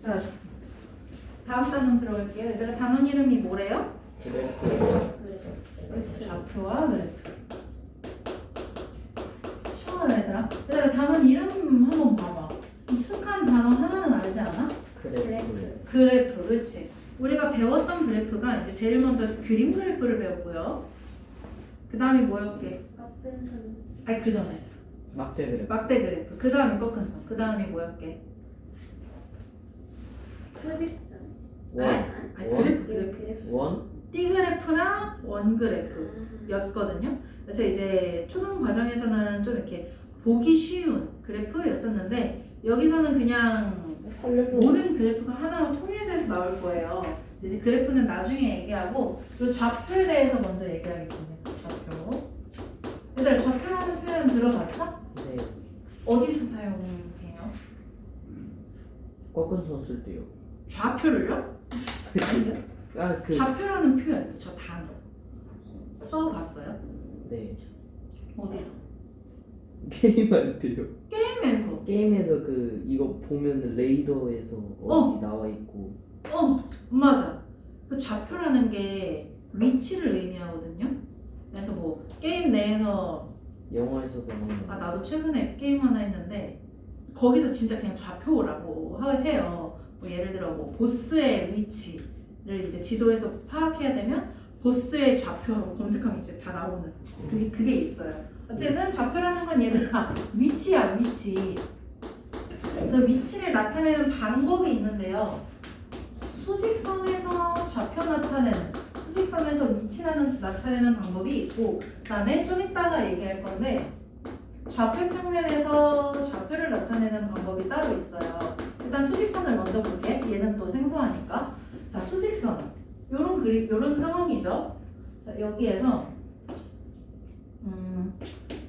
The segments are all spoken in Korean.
자, 다음 단원 들어갈게요. 얘들아 단원 이름이 뭐래요? 그래프 그치 좌표와 그래프. 쉬워요 얘들아. 얘들아 단원 이름 한번 봐봐. 익숙한 단어 하나는 알지 않아? 그래프 그래프, 그치? 우리가 배웠던 그래프가 이제 제일 먼저 그림 그래프를 배웠고요. 그 다음에 뭐였게? 꺾은 선 아니 그 전에 막대 그래프 막대 그래프. 그 다음에 꺾은 선. 그 다음에 뭐였게? 수직선 원 아니 원? 그래프, 그래프. 그래프 원 띠 그래프랑 원 그래프. 아, 였거든요. 그래서 이제 초등 과정에서는 좀 이렇게 보기 쉬운 그래프였었는데 여기서는 그냥 살려줘 모든 그래프가 하나로 통일돼서 나올 거예요. 근데 이제 그래프는 나중에 얘기하고 이 좌표에 대해서 먼저 얘기하겠습니다. 좌표. 얘들 좌표라는 표현 들어봤어? 네 어디서 사용해요? 꺾은 손쓸 때요 좌표를요? 아니요. 아 그 좌표라는 표현, 저 단어 써봤어요? 네 어디서? 게임할 때요 게임에서. 게임에서 그 이거 보면 레이더에서 어디 나와 있고 어, 맞아. 그 좌표라는 게 위치를 의미하거든요. 그래서 뭐 게임 내에서 영화에서도 아 나도 최근에 게임 하나 했는데 거기서 진짜 그냥 좌표라고 하- 해요. 뭐 예를 들어 뭐 보스의 위치를 이제 지도에서 파악해야 되면 보스의 좌표로 검색하면 이제 다 나오는 그게 그게 있어요. 어쨌든 좌표라는 건 얘들아 위치야 위치. 그래서 위치를 나타내는 방법이 있는데요. 수직선에서 좌표 나타내는 수직선에서 위치 나타내는 방법이 있고 그다음에 좀 이따가 얘기할 건데 좌표 평면에서 좌표를 나타내는 방법이 따로 있어요. 일단 수직선을 먼저 볼게. 얘는 또 생소하니까. 자, 수직선. 요런 그림, 요런 상황이죠. 자, 여기에서 음,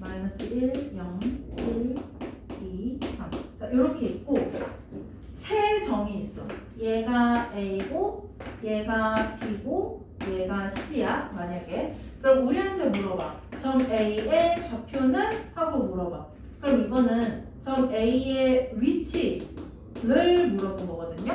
마이너스 1, 0, 1, 2, 3. 자, 요렇게 있고 세 점이 있어. 얘가 A고, 얘가 B고, 얘가 C야. 만약에. 그럼 우리한테 물어봐. 점 A의 좌표는? 하고 물어봐. 그럼 이거는 점 A의 위치 를 물어본 거거든요.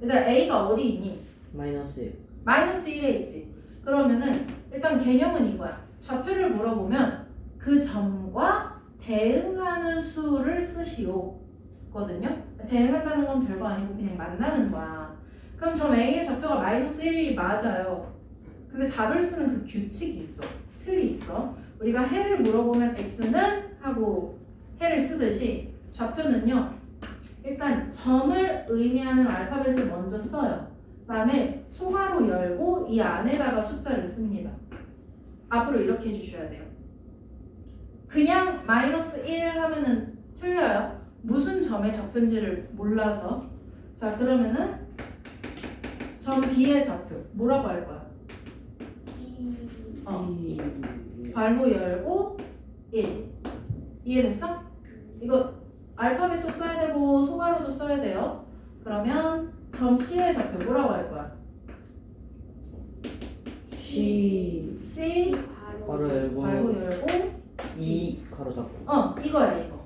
일단 A가 어디 있니? 마이너스 1 마이너스 1에 있지. 그러면은 일단 개념은 이거야. 좌표를 물어보면 그 점과 대응하는 수를 쓰시오. 거든요. 대응한다는 건 별거 아니고 그냥 만나는 거야. 그럼 점 A의 좌표가 마이너스 1이 맞아요. 근데 답을 쓰는 그 규칙이 있어. 틀이 있어. 우리가 해를 물어보면 x는 하고 해를 쓰듯이 좌표는요. 일단 점을 의미하는 알파벳을 먼저 써요. 그다음에 소괄호 열고 이 안에다가 숫자를 씁니다. 앞으로 이렇게 해주셔야 돼요. 그냥 마이너스 1 하면은 틀려요. 무슨 점의 좌표인지를 몰라서. 자 그러면은 점 B의 좌표 뭐라고 할 거야? B 어. 이 괄호 열고 1 이해됐어? 이거 알파벳도 써야 되고 소괄호도 써야 돼요. 그러면 점 C의 좌표 뭐라고 할 거야? C C 괄호 괄호 열고 괄호 열고 2 가로 닫고. 어 이거야 이거.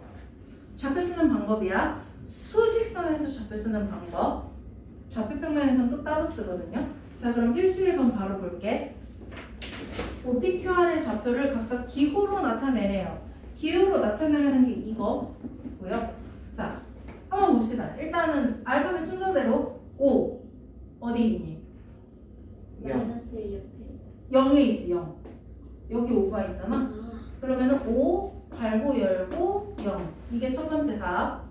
좌표 쓰는 방법이야. 수직선에서 좌표 쓰는 방법. 좌표 평면에서는 또 따로 쓰거든요. 자 그럼 필수 1번 바로 볼게. OPQR의 좌표를 각각 기호로 나타내래요. 기호로 나타내는 게 이거 고요. 자 한번 봅시다. 일단은 알파벳 순서대로 O 어디 있니? 마이너스 1 옆에. 0에 있지 0 여기 5가 있잖아. 아. 그러면은 5 괄호 열고 0 이게 첫 번째 답.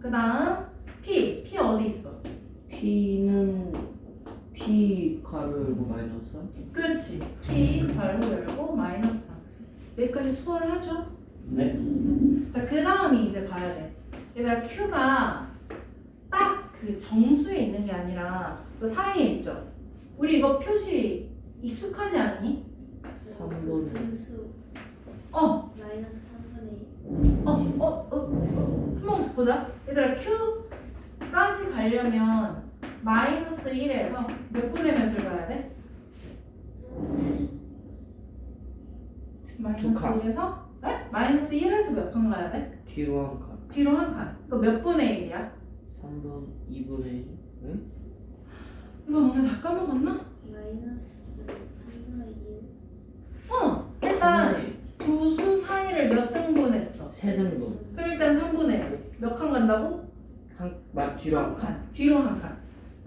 그 다음 P. P 어디 있어? P는 P 가로 열고 마이너스 그렇지 P 괄호 열고 마이너스 3 여기까지 수월을 하죠? 네 자 그 다음이 이제 봐야 돼 얘들아 Q가 딱 그 정수에 있는 게 아니라 저 사이에 있죠 우리 이거 표시 익숙하지 않니? 3분 분수 어 마이너스 3분의 1 어, 어, 어, 어. 한번 보자. 얘들아, Q까지 가려면 마이너스 1에서 몇 분의 몇을 가야 돼? 마이너스 두 칸. 1에서? 네? 마이너스 1에서 몇 칸 가야 돼? 뒤로 한 칸 뒤로 한 칸. 그몇 분의 1이야? 3분 2분의 1 응? 이거 너네 다 까먹었나? 마이너스 3분의 1어 일단 두수 사이를 몇 등분했어? 세등분 그럼 일단 3분의 1. 몇칸 간다고? 한 막 뒤로 한 칸. 뒤로 한 칸.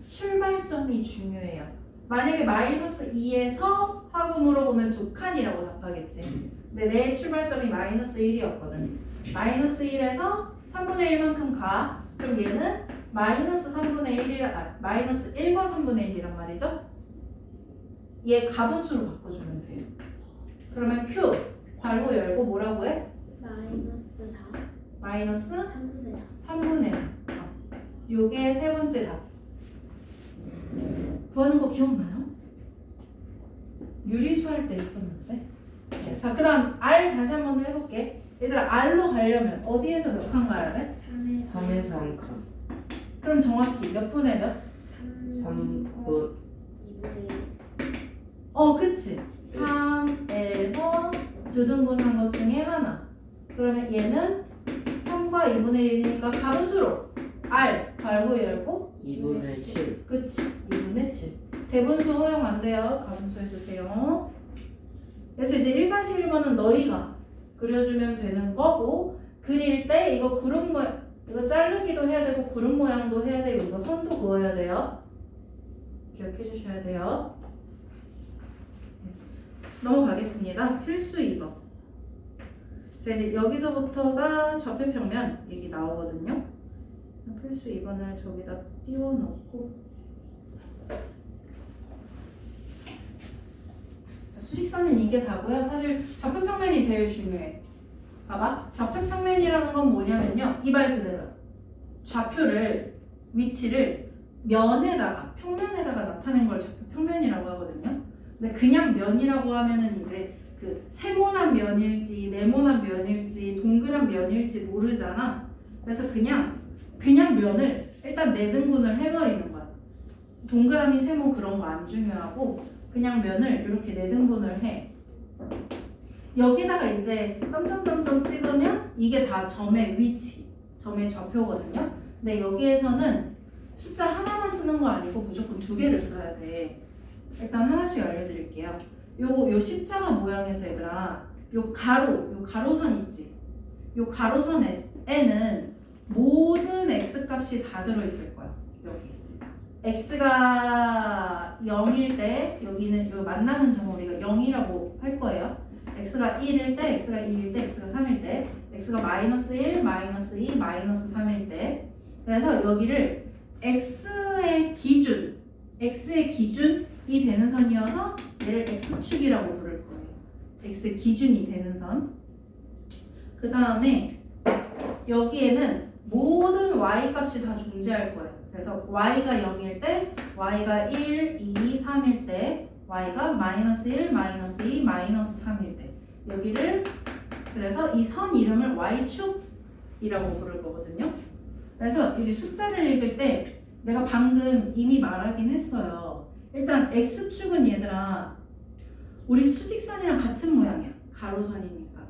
출발점이 중요해요. 만약에 마이너스 2에서 하고 물어보면 두 칸이라고 답하겠지. 근데 내 출발점이 마이너스 1이었거든. 마이너스 1에서 3분의 1만큼 가. 그럼 얘는 마이너스 3분의 1이라, 아, 마이너스 1과 3분의 1이란 말이죠. 얘 가분수로 바꿔주면 돼요. 그러면 Q, 괄호 열고 뭐라고 해? 마이너스 4 마이너스 3분의 4 3분의 4. 요게 세 번째 답. 구하는 거 기억나요? 유리수 할 때 있었는데. 자, 그 다음 R 다시 한 번 해볼게. 얘들아, R로 가려면 어디에서 몇 칸 가야 돼? 3에서 3에서 한칸 그럼 정확히 몇 분의 몇? 3 3분 2분의 1 어, 그치. 3에서 두 등분 한 것 중에 하나. 그러면 얘는 3과 2분의 1이니까 가분수로 R, 괄호 열고 2분의 7 그치 2분의 7 대분수 허용 안 돼요. 가분수 해주세요. 그래서 이제 1-1번은 너희가 그려주면 되는 거고 그릴 때 이거 구름 모양 이거 자르기도 해야 되고 구름 모양도 해야 되고 이거 선도 그어야 돼요. 기억해 주셔야 돼요. 넘어가겠습니다. 필수 2번 자 이제 여기서부터가 좌표평면 얘기 나오거든요 필수 2번을 저기다 띄워놓고 자, 수직선은 이게 다고요. 사실 좌표평면이 제일 중요해. 봐봐. 좌표평면이라는 건 뭐냐면요. 이 말 그대로. 좌표를 위치를 면에다가 평면에다가 나타낸 걸 좌표평면이라고 하거든요. 근데 그냥 면이라고 하면은 이제 그 세모난 면일지 네모난 면일지 동그란 면일지 모르잖아. 그래서 그냥 그냥 면을 일단 네 등분을 해버리는 거야. 동그라미 세모 그런 거 안 중요하고 그냥 면을 이렇게 네 등분을 해. 여기다가 이제 점점점점 찍으면 이게 다 점의 위치, 점의 좌표거든요. 근데 여기에서는 숫자 하나만 쓰는 거 아니고 무조건 두 개를 써야 돼. 일단 하나씩 알려드릴게요. 요거 요 십자가 모양에서 얘들아, 요 가로, 요 가로선 있지. 요 가로선에는 모든 x 값이 다 들어있을 거야. 여기. x가 0일 때 여기는 요 만나는 점을 우리가 0이라고 할 거예요. x가 1일 때, x가 2일 때, x가 3일 때, x가 마이너스 1, 마이너스 2, 마이너스 3일 때. 그래서 여기를 x의 기준, x의 기준이 되는 선이어서 얘를 x축이라고 부를 거예요. x 기준이 되는 선. 그 다음에 여기에는 모든 y 값이 다 존재할 거예요. 그래서 y가 0일 때, y가 1, 2, 3일 때, y가 마이너스 1, 마이너스 2, 마이너스 3일 때 여기를 그래서 이 선 이름을 y축이라고 부를 거거든요. 그래서 이제 숫자를 읽을 때 내가 방금 이미 말하긴 했어요. 일단 x축은 얘들아 우리 수직선이랑 같은 모양이야. 가로선이니까.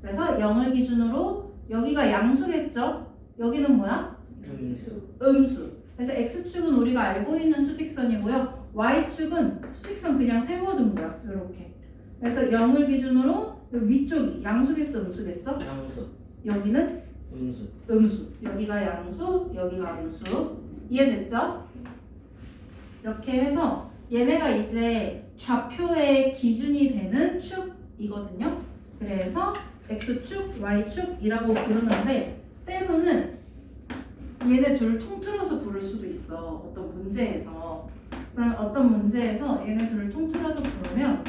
그래서 0을 기준으로 여기가 양수겠죠? 여기는 뭐야? 음수 음수. 그래서 x축은 우리가 알고 있는 수직선이고요. y축은 수직선 그냥 세워둔 거야. 이렇게. 그래서 0을 기준으로 위쪽이 양수겠어, 음수겠어? 양수 여기는 음수 음수. 여기가 양수, 여기가 음수. 이해됐죠? 이렇게 해서 얘네가 이제 좌표의 기준이 되는 축이거든요. 그래서 x축, y축이라고 부르는데 때로는 얘네 둘을 통틀어서 부를 수도 있어. 어떤 문제에서. 그럼 어떤 문제에서 얘네 둘을 통틀어서 부르면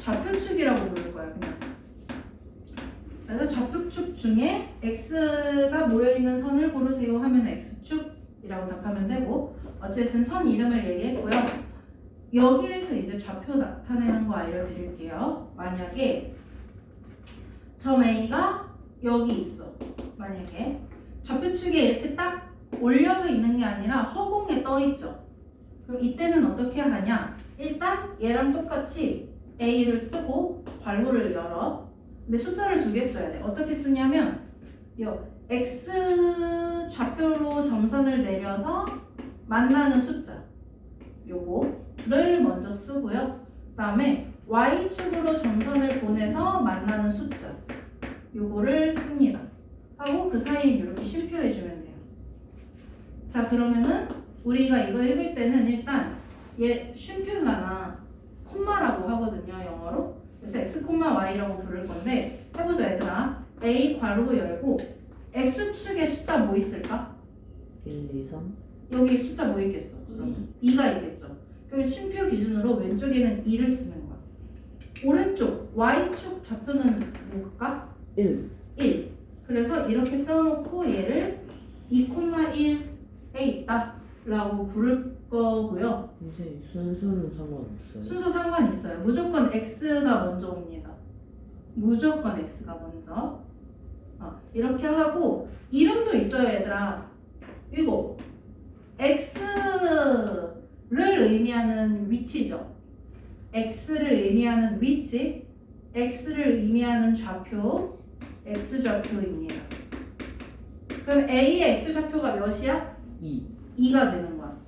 좌표축이라고 부를 거야, 그냥. 그래서 좌표축 중에 x가 모여있는 선을 고르세요 하면 x축이라고 답하면 되고 어쨌든 선 이름을 얘기했고요. 여기에서 이제 좌표 나타내는 거 알려드릴게요. 만약에 점 A가 여기 있어. 만약에 좌표축에 이렇게 딱 올려져 있는 게 아니라 허공에 떠 있죠. 그럼 이때는 어떻게 하냐? 일단 얘랑 똑같이 A를 쓰고 괄호를 열어. 근데 숫자를 두 개 써야 돼. 어떻게 쓰냐면 요 x 좌표로 점선을 내려서 만나는 숫자 요거를 먼저 쓰고요. 그 다음에 y축으로 점선을 보내서 만나는 숫자 요거를 씁니다. 하고 그 사이에 이렇게 쉼표 해 주면 돼요. 자 그러면은 우리가 이거 읽을 때는 일단 얘 쉼표잖아. 콤마라고 하거든요 영어로. 그래서 x 콤마 y라고 부를 건데 해보자 얘들아. a 괄호 열고 x축에 숫자 뭐 있을까? 1, 2, 3 여기 숫자 뭐 있겠어? 그러면 2가 있겠죠. 그럼 쉼표 기준으로 왼쪽에는 2를 쓰는 거야. 오른쪽 y축 좌표는 뭘까? 1 1. 그래서 이렇게 써놓고 얘를 2,1에 있다 라고 부를 거고요. 선생님 순서는 상관없어요 순서 상관 있어요. 무조건 x가 먼저 옵니다. 무조건 x가 먼저. 어, 이렇게 하고 이름도 있어요, 얘들아. 이거 x를 의미하는 위치죠. x를 의미하는 위치, x를 의미하는 좌표, x 좌표입니다. 그럼 a의 x 좌표가 몇이야? 2 2가 되는 거야.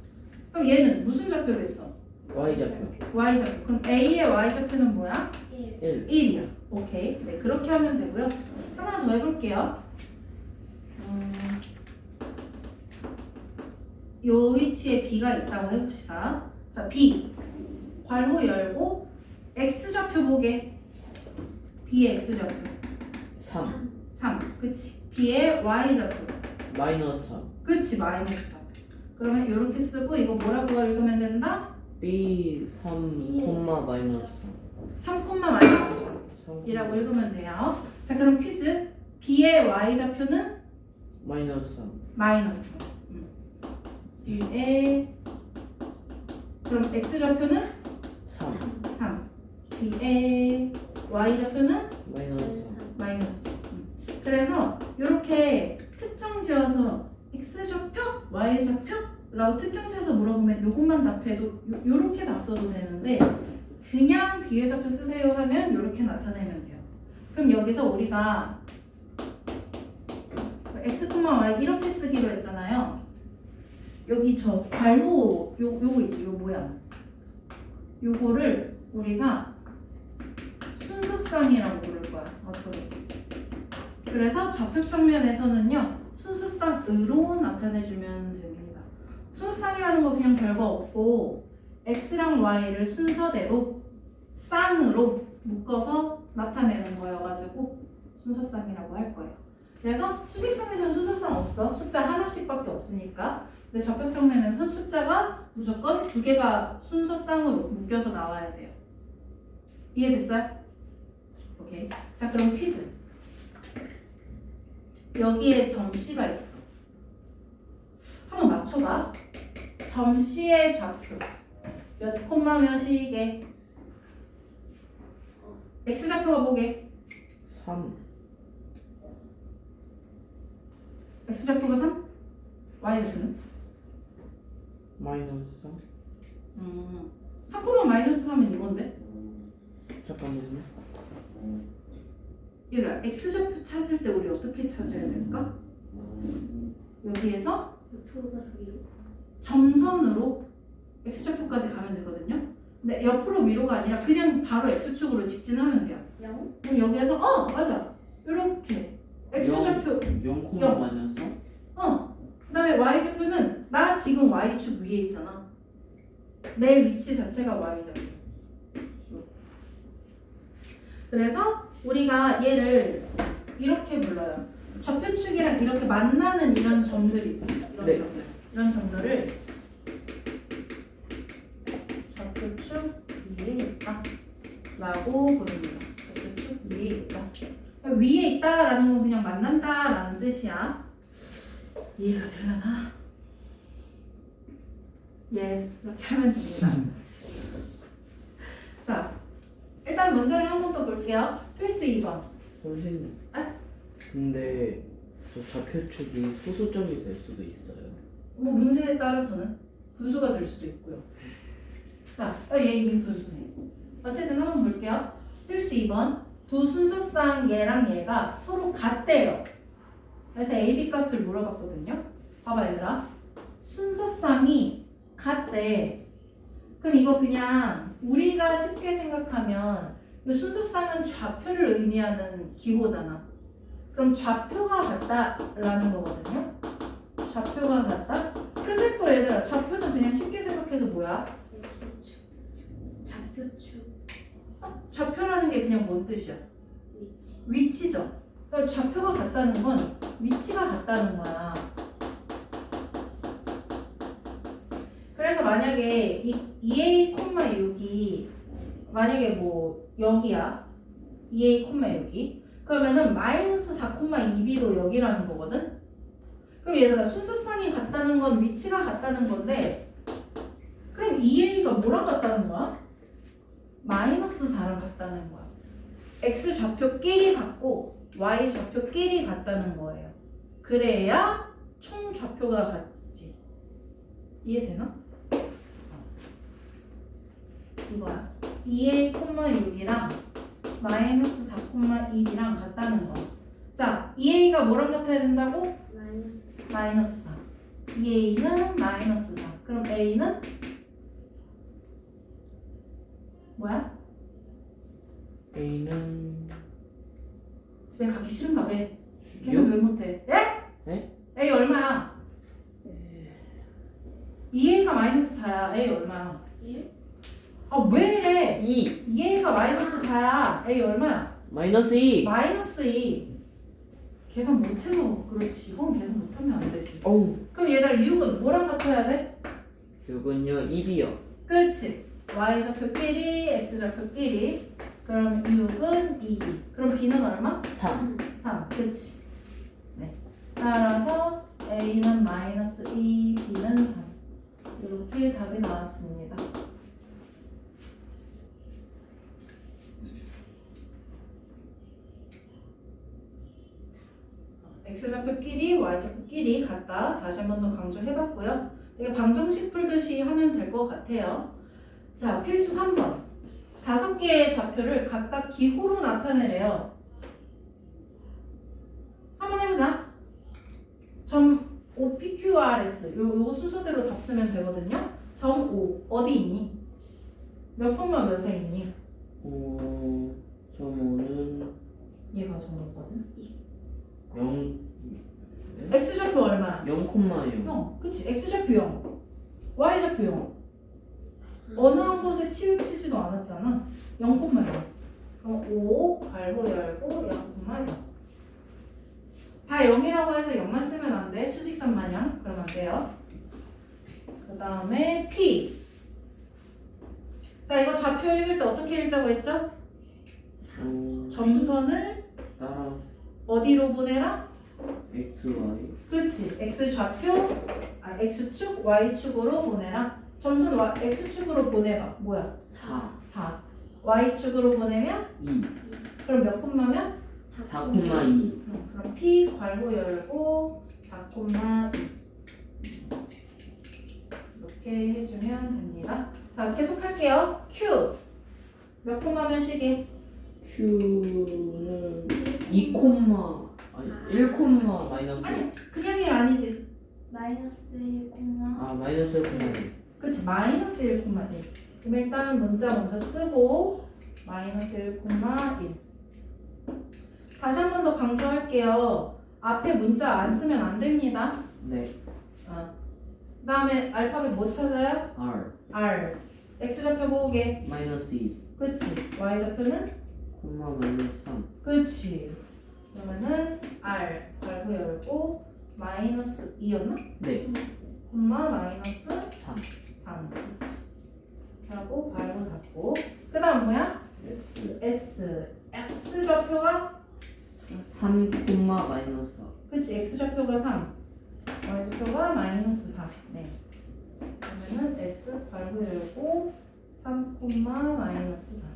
그럼 얘는 무슨 좌표겠어? Y 좌표 y 좌표. 그럼 a의 y 좌표는 뭐야? 1 1 1이야. 오케이. 네, 그렇게 하면 되고요. 하나 더 해볼게요. 음, 요 위치에 b가 있다고 해봅시다. 자, b. 괄호 열고 x 좌표 보게. b의 x 좌표. 3 3. 그치. b의 y 좌표. 마이너스 3 그치. 마이너스 3. 그러면 이렇게 쓰고 이거 뭐라고 읽으면 된다? B 3 콤마 마이너스 3, 마이너스 3. 3 이라고 읽으면 돼요. 자, 그럼 퀴즈. b의 y 좌표는 마이너스 3 마이너스 3. 음. b의 그럼 x 좌표는 3 3. b의 y 좌표는 마이너스 3 마이너스. 3. 음. 그래서 이렇게 특정 지어서 x 좌표, y 좌표라고 특정 지어서 물어보면 요것만 답해도 요, 요렇게 답 써도 되는데 그냥 비의 좌표 쓰세요 하면 요렇게 나타내면 돼요. 그럼 여기서 우리가 x, y 이렇게 쓰기로 했잖아요. 여기 저 괄호 요 요거 있지 요 모양. 요거를 우리가 순서쌍이라고 부를 거야 앞으로. 그래서 좌표 평면에서는요 순서쌍으로 나타내주면 됩니다. 순서쌍이라는 거 그냥 별거 없고 x랑 y를 순서대로 쌍으로 묶어서 나타내는 거여가지고 순서쌍이라고 할 거예요. 그래서 수직선에서는 순서쌍 없어. 숫자 하나씩밖에 없으니까. 근데 좌표 평면에서는 숫자가 무조건 두 개가 순서쌍으로 묶여서 나와야 돼요. 이해됐어요? 오케이. 자 그럼 퀴즈. 여기에 점씨가 있어. 한번 맞춰봐. 점씨의 좌표. 몇 콤마 몇이게? x 좌표가 보게. 3 x 좌표가 3? y 좌표는? 마이너스 3 음. 3 콤마 마이너스 3은 이건데? 잠깐만요 얘들아 x 좌표 찾을 때 우리 어떻게 찾아야 될까? 여기에서 옆으로 가서 위로 점선으로 x 좌표까지 가면 되거든요. 근데 옆으로 위로가 아니라 그냥 바로 x축으로 직진하면 돼요. 0 그럼 여기에서 어 맞아 이렇게 x 영. 좌표 0 영. 마이너스 어 그다음에 y 좌표는 나 지금 y축 위에 있잖아. 내 위치 자체가 y 좌표. 그래서 우리가 얘를 이렇게 불러요. 좌표축이랑 이렇게 만나는 이런 점들 있지. 이런 네. 점들. 이런 점들을 좌표축 위에 있다. 라고 부릅니다. 좌표축 위에 있다. 위에 있다라는 건 그냥 만난다라는 뜻이야. 이해가 되려나? 예, 이렇게 하면 됩니다. 자, 일단 문제를 한 번 더 볼게요. 필수 2번. 선생님 아? 근데 저 좌표축이 소수점이 될 수도 있어요 뭐 문제에 따라서는 분수가 될 수도 있고요. 자, 어, 얘 이미 분수네. 어쨌든 한번 볼게요. 필수 2번. 두 순서상 얘랑 얘가 서로 같대요. 그래서 A, B 값을 물어봤거든요. 봐봐 얘들아. 순서상이 같대. 그럼 이거 그냥 우리가 쉽게 생각하면 이 순서상은 좌표를 의미하는 기호잖아. 그럼 좌표가 같다라는 거거든요. 좌표가 같다. 근데 또 얘들아 좌표는 그냥 쉽게 생각해서 뭐야? 좌표축 어? 좌표라는 게 그냥 뭔 뜻이야? 위치 위치죠. 그럼 좌표가 같다는 건 위치가 같다는 거야. 그래서 만약에 이 2a,6이 만약에 뭐 여기야 2a,6이 그러면은 마이너스 4,2b도 여기라는 거거든. 그럼 얘들아 순서상이 같다는 건 위치가 같다는 건데 그럼 2a가 뭐랑 같다는 거야? 마이너스 4랑 같다는 거야. x 좌표끼리 같고 y 좌표끼리 같다는 거예요. 그래야 총 좌표가 같지. 이해되나? 이거야. 2a, 6이랑 마이너스 4,1이랑 같다는 거. 자, 2a가 뭐랑 같아야 된다고? 마이너스 마이너스 4. 2a는 마이너스 4. 그럼 a는 뭐야? A는 집에 가기 싫은가 봐. 계속 왜 못해? 예? 에? A 얼마야? 2A가 마이너스 4야. A 얼마야? 1 아왜 이래? 2 2A가 마이너스 4야. A 얼마야? 마이너스 2 마이너스 2. 계산 못해도 그렇지. 이건 계산 못하면 안 되지. 어우 그럼 얘들아 6은 뭐랑 같아야 돼? 이건요 2B요 그렇지. Y 좌표끼리, X 좌표끼리. 그럼 6은 2B. 그럼 B는 얼마? 3 3. 그렇지. 네. 따라서 A는 마이너스 2, B는 3. 이렇게 답이 나왔습니다. X좌표끼리, Y좌표끼리 같다. 다시 한 번 더 강조해봤고요. 이게 방정식 풀듯이 하면 될 것 같아요. 자, 필수 3번. 다섯 개의 좌표를 각각 기호로 나타내래요. 한번 해보자. 점 O, P, Q, R, S. 요, 요거 순서대로 답 쓰면 되거든요. 점 O, 어디 있니? 몇 콤마 몇에 있니? 어... 점호는 얘가 점 O거든. 0 X좌표 얼마야? 0,0 0. 그치. X좌표 0. Y좌표 0. 어느 한 곳에 치우치지도 않았잖아. 0,0. 그럼 5, 갈고 열고 0,0. 다 0이라고 해서 0만 쓰면 안 돼. 수직선 마냥. 그러면 안 돼요. 그 다음에 P. 자, 이거 좌표 읽을 때 어떻게 읽자고 했죠? 어... 점선을 어디로 보내라? X, Y 그치. X 좌표, 아, X축, Y축으로 보내라. 점선 Y, X축으로 보내봐. 뭐야? 4 4. Y축으로 보내면? 2 그럼 몇 콤마면? 4,2 음, 그럼 P 괄호 열고 4콤마 이렇게 해주면 됩니다. 자, 계속 할게요. Q. 몇 콤마면 시기? Q는 2 아니 1 마이너스 아니, 그냥 일 아니지. 마이너스 1 콤마 아 마이너스 1 그치, 마이너스 1,1. 그럼 일단 문자 먼저 쓰고 마이너스 1,1. 다시 한 번 더 강조할게요. 앞에 문자 안 쓰면 안 됩니다. 네 어. 그 다음에 알파벳 뭐 찾아요? R R. X좌표 보게. 마이너스 2 그치. Y좌표는? 콤마 마이너스 3 그치. 그러면은 R. 괄호 열고 마이너스 2였나? 네 콤마 마이너스 3 3. 그치. 이렇게 하고 괄호 닫고. 그 다음 뭐야? S S. X좌표가? 3 콤마 마이너스 4 그치. X좌표가 3. Y좌표가 마이너스 4. 네. 그러면은 S 괄호 열고 3 콤마 마이너스 4.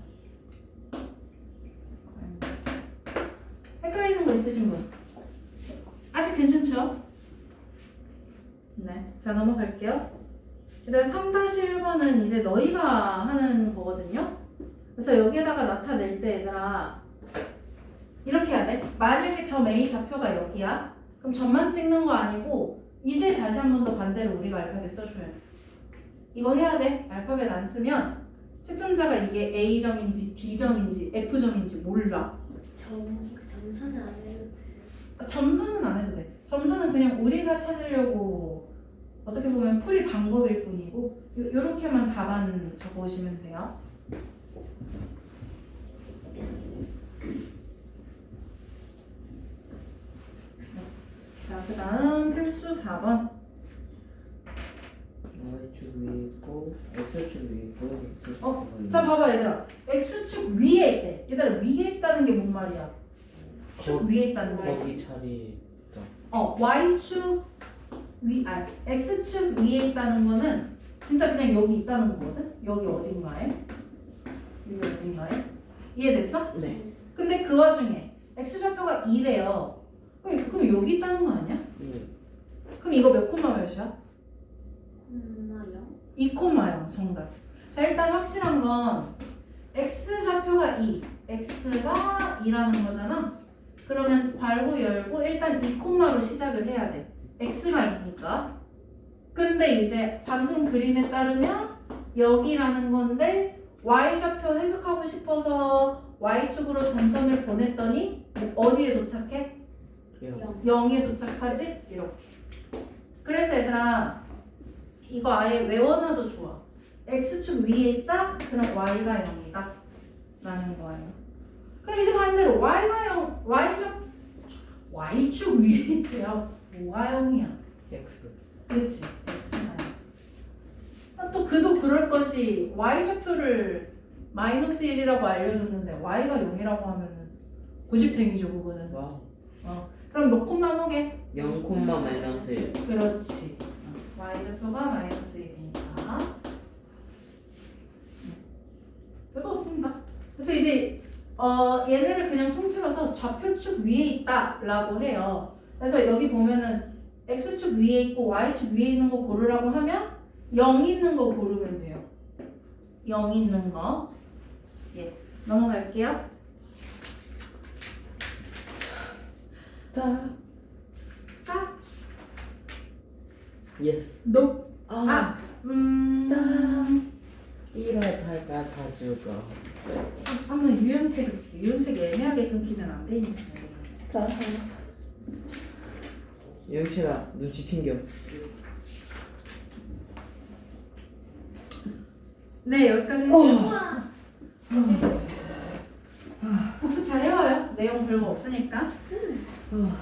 마이너스. 헷갈리는 거 있으신 분? 아직 괜찮죠? 네. 자, 넘어갈게요. 얘들아, 3-1번은 이제 너희가 하는 거거든요. 그래서 여기에다가 나타낼 때 얘들아, 이렇게 해야 돼. 만약에 점 A 좌표가 여기야. 그럼 점만 찍는 거 아니고 이제 다시 한 번 더 반대로 우리가 알파벳 써줘야 돼. 이거 해야 돼. 알파벳 안 쓰면 채점자가 이게 A점인지 D점인지 F점인지 몰라. 점, 그 점선을 안 해도 돼. 아, 점수는 안 해도 돼. 점수는 그냥 우리가 찾으려고 어떻게 보면 풀이 방법일 뿐이고 요, 요렇게만 답안 적어오시면 돼요. 자, 그 다음 필수 4번. Y축 위에 있고 X축 위에 있고 X축 어, 위에 자, 봐봐, 얘들아. X축 위에 있대. 얘들아, 위에 있다는 게 뭔 말이야? 축 거- 위에 있다는 거. 거기 자리 어, Y축 위, 아, X축 위에 있다는 거는 진짜 그냥 여기 있다는 거거든? 여기 어딘가에? 여기 어딘가에? 이해됐어? 네 근데 그 와중에 X좌표가 2래요. 그럼, 그럼 여기 있다는 거 아니야? 네. 그럼 이거 몇 콤마 몇이야? 콤마요? 2콤마요, 정답. 자, 일단 확실한 건 X좌표가 2, X가 2라는 거잖아? 그러면 괄호 열고 일단 2콤마로 시작을 해야 돼. X가 2니까. 근데 이제 방금 그림에 따르면 여기라는 건데 Y좌표 해석하고 싶어서 Y축으로 점선을 보냈더니 어디에 도착해? 그냥 0에 도착하지? 이렇게. 그래서 얘들아 이거 아예 외워놔도 좋아. x축 위에 있다? 그럼 y가 0이다. 라는 거예요. 그럼 이제 반대로 y가 0, y축 y축 위에 있대요. 뭐가 0이야? X 그치? x가 0. 아, 또 그도 그럴 것이 y좌표를 마이너스 1이라고 알려줬는데 y가 0이라고 하면은 고집탱이죠 그거는. 와우 그럼 몇 콤마 놓게? 0 콤마 마이너스 1 그렇지. Y좌표가 마이너스 1이니까. 별거 없습니다. 그래서 이제 어, 얘네를 그냥 통틀어서 좌표축 위에 있다라고 해요. 그래서 여기 보면은 x축 위에 있고 y축 위에 있는 거 고르라고 하면 0 있는 거 고르면 돼요. 0 있는 거. 예. 넘어갈게요. 스탑. 예스 노. 아 아. 음. 이발 발발 가져가 한번 유형책 이렇게 유형책 애매하게 끊기면 안 되니까. 영실아 눈치 챙겨 네 여기까지. 우와! 복습 잘 해와요. 내용 별거 없으니까. 어.